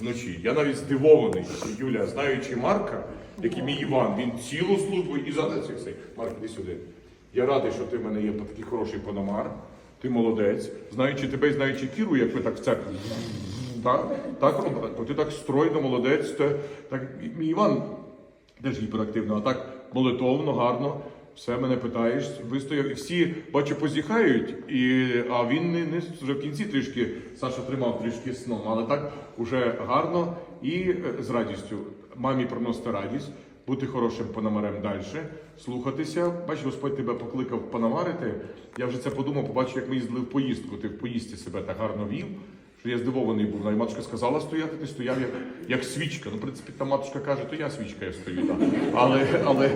вночі. Я навіть здивований, що Юля, знаючи Марка, як мій Іван, він цілу службу і за цих цей. Марк, іди сюди. Я радий, що ти в мене є такий хороший пономар. Ти молодець. Знаючи тебе і знаючи Кіру, як ви так в церкві. Так, так, Роман, ти так стройно, молодець. Те, так, мій Іван теж гіперактивно, а так молитовно, гарно. Все мене питаєш, вистояв. І всі, бачу, позіхають, і, а він не, не вже в кінці трішки, Саша тримав трішки сном, але так уже гарно і е, з радістю. Мамі приносити радість, бути хорошим пономарем далі, слухатися. Бачиш, Господь тебе покликав пономарити. Я вже це подумав, побачив, як ми їздили в поїздку. Ти в поїздці себе так гарно вів. Що я здивований був. Навіть матушка сказала стояти, ти стояв як, як свічка. Ну, в принципі, там матушка каже, то я свічка, я стою. Да. Але, але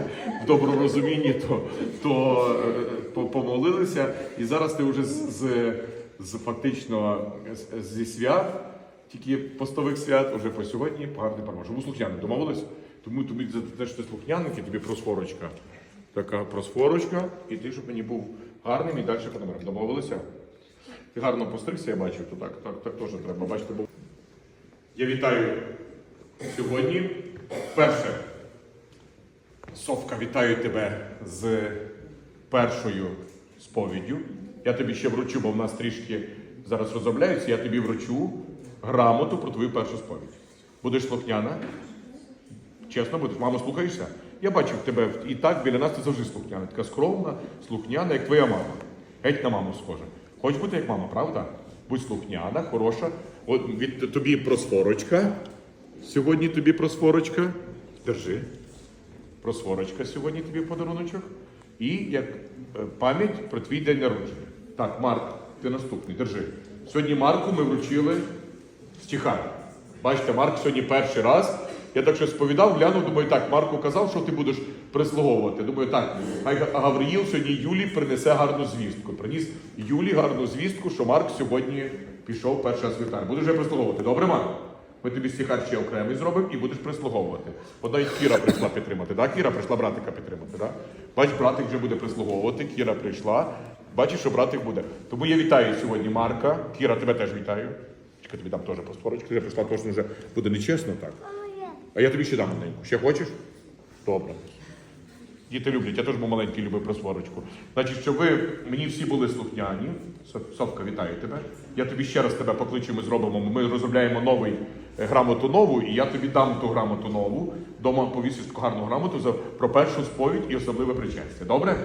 в доброму розумінні то, то е, по- помолилися. І зараз ти вже з, з, з фактично з- зі свят, тільки постових свят, уже по сьогодні гарний пармаж. Тому слухняний домовились? Тому тобі за те, що ти слухняники, тобі просфорочка. Така просфорочка, і ти, щоб мені був гарним і далі пономарем. Домовилися? Ти гарно постригся, я бачив, то так, так, так теж треба. Бачите, бо я вітаю сьогодні. Перше, Совка, вітаю тебе з першою сповіддю. Я тобі ще вручу, бо в нас трішки зараз розробляються. Я тобі вручу грамоту про твою першу сповідь. Будеш слухняна? Чесно будеш, мамо, слухаєшся? Я бачив тебе і так біля нас ти завжди слухняна. Така скромна, слухняна, як твоя мама. Геть на маму схожа. Хочеш бути як мама, правда? Будь слухняна, хороша. От від тобі просфорочка. Сьогодні тобі просфорочка. Держи. Просфорочка сьогодні тобі подаруночок. І як е, пам'ять про твій день народження. Так, Марк, ти наступний, держи. Сьогодні Марку ми вручили стихар. Бачите, Марк сьогодні перший раз. Я так що сповідав, глянув, думаю, так, Марку казав, що ти будеш прислуговувати. Думаю, так, хай Га- Гавриїл сьогодні Юлі принесе гарну звістку. Приніс Юлі гарну звістку, що Марк сьогодні пішов перший раз в вівтар. Будеш вже прислуговувати. Добре, Марк? Ми тобі стихар ще окремий зробимо і будеш прислуговувати. От навіть Кіра прийшла підтримати. Да? Кіра прийшла братика підтримати. Да? Бач, братик вже буде прислуговувати, Кіра прийшла. Бачиш, що братик буде. Тому я вітаю сьогодні Марка. Кіра, тебе теж вітаю. Чекай, тобі дам теж просфорочку. Ти прийшла точно вже буде нечесно так. А я тобі ще дам маленьку. Ще хочеш? Добре. Діти люблять, я теж був маленький, любив просворочку. Значить, щоб ви мені всі були слухняні. Софка, вітаю тебе. Я тобі ще раз тебе покличу, ми зробимо. Ми розробляємо новий е, грамоту нову, і я тобі дам ту грамоту нову. Дома повісиш таку гарну грамоту за про першу сповідь і особливе причастя. Добре?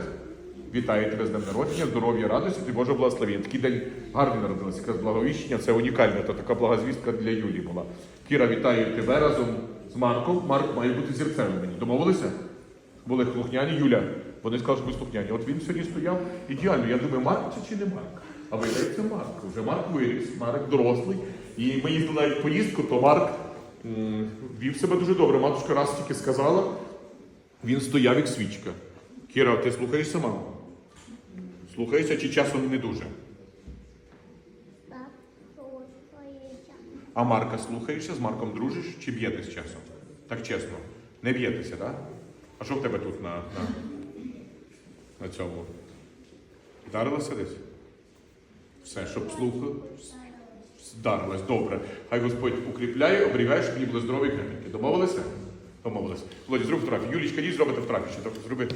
Вітаю тебе з днем народження, здоров'я, радості і Боже благословення. Такий день гарний народилася. Благовіщення, це унікальне, то така благозвістка для Юлії була. Кіра, вітаю тебе разом з Марком. Марк має бути зірцем мені. Домовилися? Були слухняні Юля. Вони сказали, що ми слухняні. От він сьогодні стояв ідеально. Я думаю, Марк це чи не Марк? А виявляється Марк. Вже Марк виріс, Марк дорослий. І ми їздили навіть поїздку, то Марк м, вів себе дуже добре. Матушка раз тільки сказала, він стояв як свічка. Кіра, ти слухаєшся, маму? Слухаєшся чи часом не дуже? Так, слухається. А Марка слухаєшся, з Марком дружиш чи б'єтесь часом? Так чесно. Не б'єтеся, так? А що в тебе тут на, на, на цьому? Вдарилася десь? Все, щоб слухав. Вдарилась, добре. Хай Господь укріпляє, оберігає, щоб мені були здорові крепкі. Домовилися? Домовилися. Володя, зроб фотографію. Юлічка, їдь зробити трохи зроби.